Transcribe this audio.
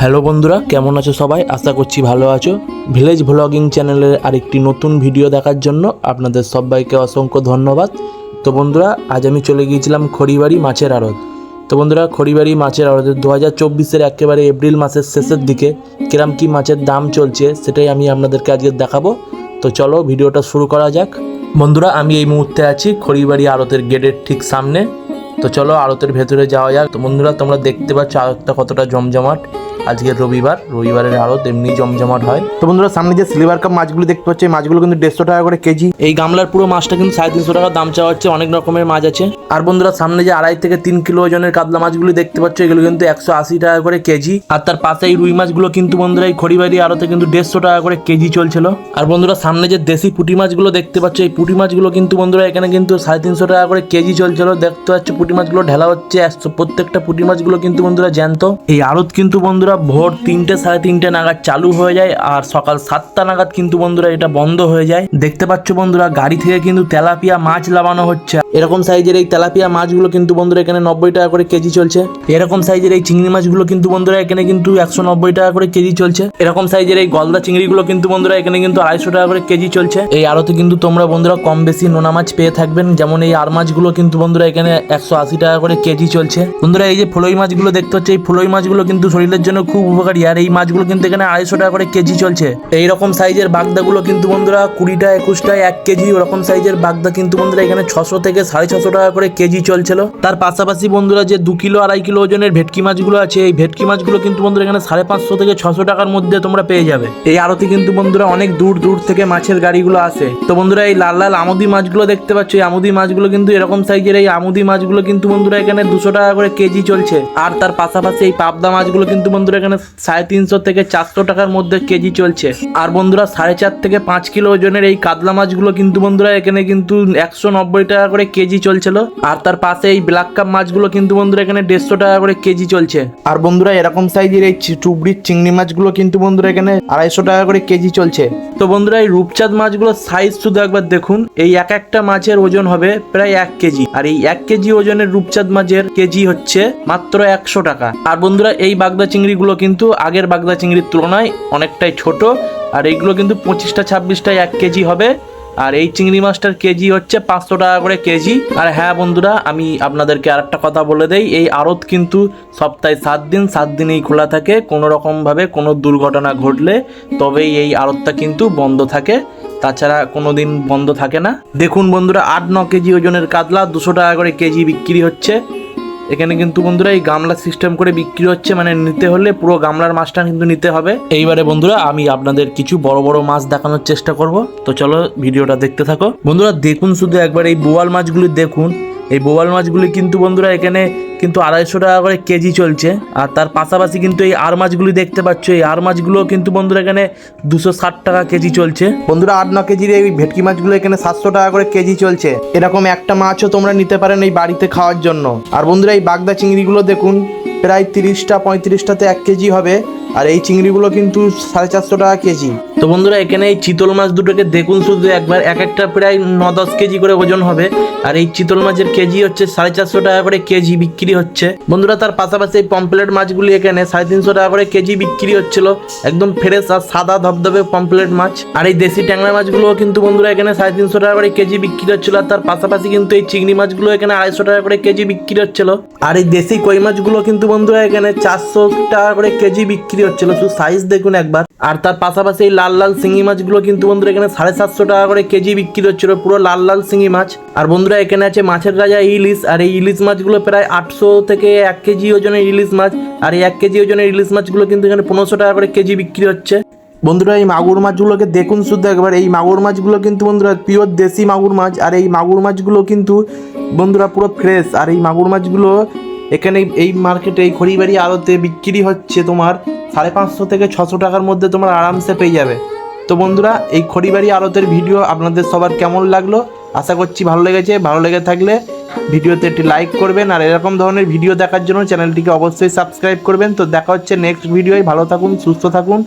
Hello বন্ধুরা, কেমন আছো সবাই? আশা করছি ভালো আছো। ভিলেজ ভ্লগিং চ্যানেলের আরেকটি নতুন ভিডিও দেখার জন্য আপনাদের সবাইকে অসংখ্য ধন্যবাদ। তো বন্ধুরা, আজ আমি চলে গিয়েছিলাম খড়িবাড়ি মাছের আড়ত। তো বন্ধুরা, খড়িবাড়ি মাছের আড়তে দু হাজার চব্বিশের একেবারে এপ্রিল মাসের শেষের দিকে কিরাম কি মাছের দাম চলছে সেটাই আমি আপনাদেরকে আজকে দেখাবো। তো চলো, ভিডিওটা শুরু করা যাক। বন্ধুরা, আমি এই মুহূর্তে আছি খড়িবাড়ি আড়তের গেটের ঠিক সামনে। তো চলো, আড়তের ভেতরে যাওয়া যাক। তো বন্ধুরা, তোমরা দেখতে পাচ্ছ আড়তটা কতটা জমজমাট। আজকে রবিবার রবিবারের আড়ত এমনি জমজমাট হয়। তো বন্ধুরা সামনে যে সিলভার কাপ মাছগুলো দেখতে পাচ্ছি এই মাছগুলো কিন্তু দেড়শো টাকা করে কেজি। এই গামলার পুরো মাছটা কিন্তু সাড়ে তিনশো টাকা দাম চাওয়া হচ্ছে অনেক রকমের মাছ আছে। আর বন্ধুরা সামনে যে আড়াই থেকে তিন কিলো ওজনের কাতলা মাছগুলো দেখতে পাচ্ছ এগুলো কিন্তু একশো আশি টাকা করে কেজি। আর তার পাশে এই রুই মাছগুলো কিন্তু বন্ধুরা এই খড়িবাড়ি আড়তে কিন্তু দেড়শো টাকা করে কেজি চলছিল। আর বন্ধুরা সামনে যে দেশি পুঁটি মাছগুলো দেখতে পাচ্ছ এই পুঁটি মাছগুলো কিন্তু বন্ধুরা এখানে কিন্তু সাড়ে তিনশো টাকা করে কেজি চলছিল। দেখতে পাচ্ছ পুঁটি মাছগুলো ঢেলা হচ্ছে প্রত্যেকটা পুঁটি মাছগুলো কিন্তু বন্ধুরা জ্যান্ত। এই আড়ত কিন্তু বন্ধুরা ভোর তিনটে সাড়ে তিনটে নাগাদ চালু হয়ে যায় আর সকাল সাতটা নাগাদ কিন্তু বন্ধুরা এটা বন্ধ হয়ে যায়। দেখতে পাচ্ছ বন্ধুরা, গাড়ি থেকে কিন্তু তেলাপিয়া মাছ লাগানো হচ্ছে। এরকম সাইজের এই তেলাপিয়া মাছগুলো কিন্তু বন্ধুরা এখানে নব্বই টাকা করে কেজি চলছে। এরকম সাইজের এই চিংড়ি মাছগুলো কিন্তু বন্ধুরা এখানে কিন্তু একশো নব্বই টাকা করে কেজি চলছে। এরকম সাইজের এই গলদা চিংড়িগুলো কিন্তু বন্ধুরা এখানে কিন্তু আড়াইশো টাকা করে কেজি চলছে। এই আড়তে কিন্তু তোমরা বন্ধুরা কম বেশি নোনা মাছ পেয়ে থাকবেন। যেমন এই আর মাছগুলো কিন্তু বন্ধুরা এখানে একশো আশি টাকা করে কেজি চলছে। বন্ধুরা এই যে ফলই মাছগুলো দেখতে হচ্ছে এই ফলই মাছগুলো কিন্তু শরীরের জন্য খুব উপকারী। আর এই মাছগুলো কিন্তু এখানে আড়াইশো টাকা করে কেজি চলছে। এই রকম সাইজের বাগদাগুলো কিন্তু বন্ধুরা কুড়িটা একুশটা এক কেজি, ওরকম সাইজের বাগদা কিন্তু বন্ধুরা এখানে ছশো থেকে সাড়ে ছশো টাকা করে কেজি চলছিল। তার পাশাপাশি বন্ধুরা যে দু কিলো, আড়াই কিলো ওজনের ভেটকি মাছগুলো আছে, এই ভেটকি মাছগুলো কিন্তু বন্ধুরা এখানে সাড়ে পাঁচশো থেকে ছশো টাকার মধ্যে তোমরা পেয়ে যাবে। এই আড়তে কিন্তু বন্ধুরা অনেক দূর দূর থেকে মাছের গাড়িগুলো আসে। তো বন্ধুরা এই লাল লাল আমুদি মাছগুলো দেখতে পাচ্ছ, এই আমুদি মাছগুলো কিন্তু এরকম সাইজের, এই আমুদি মাছগুলো কিন্তু বন্ধুরা এখানে দুশো টাকা করে কেজি চলছে। আর তার পাশাপাশি এই পাবদা মাছগুলো কিন্তু বন্ধুরা এখানে সাড়ে তিনশো থেকে চারশো টাকার মধ্যে কেজি চলছে। আর বন্ধুরা সাড়ে চার থেকে পাঁচ কিলো ওজনের এই কাতলা মাছগুলো কিন্তু বন্ধুরা এখানে কিন্তু একশো নব্বই টাকা করে কেজি চলছিল। আর তার পাশে এই ব্ল্যাক কাপ মাছগুলো কিন্তু বন্ধুরা এখানে দেড়শো টাকা করে কেজি চলছে। আর বন্ধুরা এরকম সাইজের এই চুবড়ির চিংড়ি মাছগুলো কিন্তু বন্ধুরা এখানে আড়াইশো টাকা করে কেজি চলছে। তো বন্ধুরা এই রূপচাঁদ মাছগুলোর সাইজ শুধু একবার দেখুন, এই এক একটা মাছের ওজন হবে প্রায় এক কেজি। আর এই এক কেজি ওজনের রূপচাঁদ মাছের কেজি হচ্ছে মাত্র একশো টাকা। আর বন্ধুরা এই বাগদা চিংড়িগুলো কিন্তু আগের বাগদা চিংড়ির তুলনায় অনেকটাই ছোট, আর এইগুলো কিন্তু পঁচিশটা ছাব্বিশটায় এক কেজি হবে, আর এই চিংড়ি মাছটার কেজি হচ্ছে পাঁচশো টাকা করে কেজি। আর হ্যাঁ বন্ধুরা, আমি আপনাদেরকে আরেকটা কথা বলে দেই, এই আড়ত কিন্তু সপ্তাহে সাত দিন, সাত দিনেই খোলা থাকে, কোনো রকমভাবে কোনো দুর্ঘটনা ঘটলে তবেই এই আড়তটা কিন্তু বন্ধ থাকে, তাছাড়া কোনো দিন বন্ধ থাকে না। দেখুন বন্ধুরা, আট, ন কেজি ওজনের কাতলা, দুশো টাকা করে কেজি বিক্রি হচ্ছে। এখানে কিন্তু বন্ধুরা এই গামলা সিস্টেম করে বিক্রি হচ্ছে মানে নিতে হলে পুরো গামলার মাছটা কিন্তু নিতে হবে। এইবারে বন্ধুরা আমি আপনাদের কিছু বড় বড় মাছ দেখানোর চেষ্টা করব। তো চলো ভিডিওটা দেখতে থাকো। বন্ধুরা দেখুন শুধু একবার এই বোয়াল মাছগুলি দেখুন। এই বোয়াল মাছগুলি কিন্তু বন্ধুরা এখানে কিন্তু আড়াইশো টাকা করে কেজি চলছে। আর তার পাশাপাশি কিন্তু এই আর মাছগুলি দেখতে পাচ্ছ, এই আর মাছগুলো কিন্তু বন্ধুরা এখানে দুশো ষাট টাকা কেজি চলছে। বন্ধুরা, আট ন কেজির এই ভেটকি মাছগুলো এখানে সাতশো টাকা করে কেজি চলছে। এরকম একটা মাছও তোমরা নিতে পারেন এই বাড়িতে খাওয়ার জন্য। আর বন্ধুরা, এই বাগদা চিংড়িগুলো দেখুন, প্রায় তিরিশটা, পঁয়ত্রিশটাতে এক কেজি হবে। আর এই চিংড়িগুলো কিন্তু সাড়ে চারশো টাকা কেজি। তো বন্ধুরা, এখানে এই চিতল মাছ দুটোকে দেখুন, শুধু একবার, এক একটা প্রায় ন দশ কেজি করে ওজন হবে। আর এই চিতল মাছের কেজি হচ্ছে সাড়ে চারশো টাকা করে কেজি বিক্রি হচ্ছে। বন্ধুরা, তার পাশাপাশি এই পম্পলেট মাছগুলি এখানে সাড়ে তিনশো টাকা করে কেজি বিক্রি হচ্ছিল। একদম ফ্রেশ আর সাদা ধবধবে পম্পলেট মাছ। আর এই দেশি ট্যাংরা মাছগুলো কিন্তু বন্ধুরা এখানে সাড়ে তিনশো টাকা করে কেজি বিক্রি হচ্ছিল। আর তার পাশাপাশি কিন্তু এই চিংড়ি মাছগুলো এখানে আড়াইশো টাকা করে কেজি বিক্রি হচ্ছিল। আর এই দেশি কই মাছগুলো কিন্তু বন্ধুরা এখানে চারশো টাকা করে কেজি বিক্রি হচ্ছিল, শুধু সাইজ দেখুন একবার। আর তার পাশাপাশি এই লাল লাল শিঙি মাছগুলো কিন্তু বন্ধুরা এখানে সাড়ে সাতশো টাকা করে কেজি বিক্রি হচ্ছিল, পুরো লাল লাল শিঙি মাছ। আর বন্ধুরা এখানে আছে মাছের রাজা ইলিশ, আর এই ইলিশ মাছগুলো প্রায় আটশো থেকে এক কেজি ওজনের ইলিশ মাছ। আর এই এক কেজি ওজনের ইলিশ মাছগুলো কিন্তু এখানে পনেরোশো টাকা করে কেজি বিক্রি হচ্ছে। বন্ধুরা এই মাগুর মাছগুলোকে দেখুন শুধু একবার, এই মাগুর মাছগুলো কিন্তু বন্ধুরা পিওর দেশি মাগুর মাছ, আর এই মাগুর মাছগুলো কিন্তু বন্ধুরা পুরো ফ্রেশ আর এই মাগুর মাছগুলো এখানে এই মার্কেটে এই খড়িবাড়ি আড়তে বিক্রি হচ্ছে তোমার সাড়ে পাঁচশো থেকে ছশো টাকার মধ্যে তোমার আরামসে পেয়ে যাবে। তো বন্ধুরা, এই খড়িবাড়ি আড়তের ভিডিও আপনাদের সবার কেমন লাগল? আশা করছি ভালো লেগেছে। ভালো লেগে থাকলে ভিডিওতে একটি লাইক করবেন আর এরকম ধরনের ভিডিও দেখার জন্য চ্যানেলটিকে অবশ্যই সাবস্ক্রাইব করবেন। তো দেখা হচ্ছে নেক্সট ভিডিওয় ভালো থাকুন, সুস্থ থাকুন।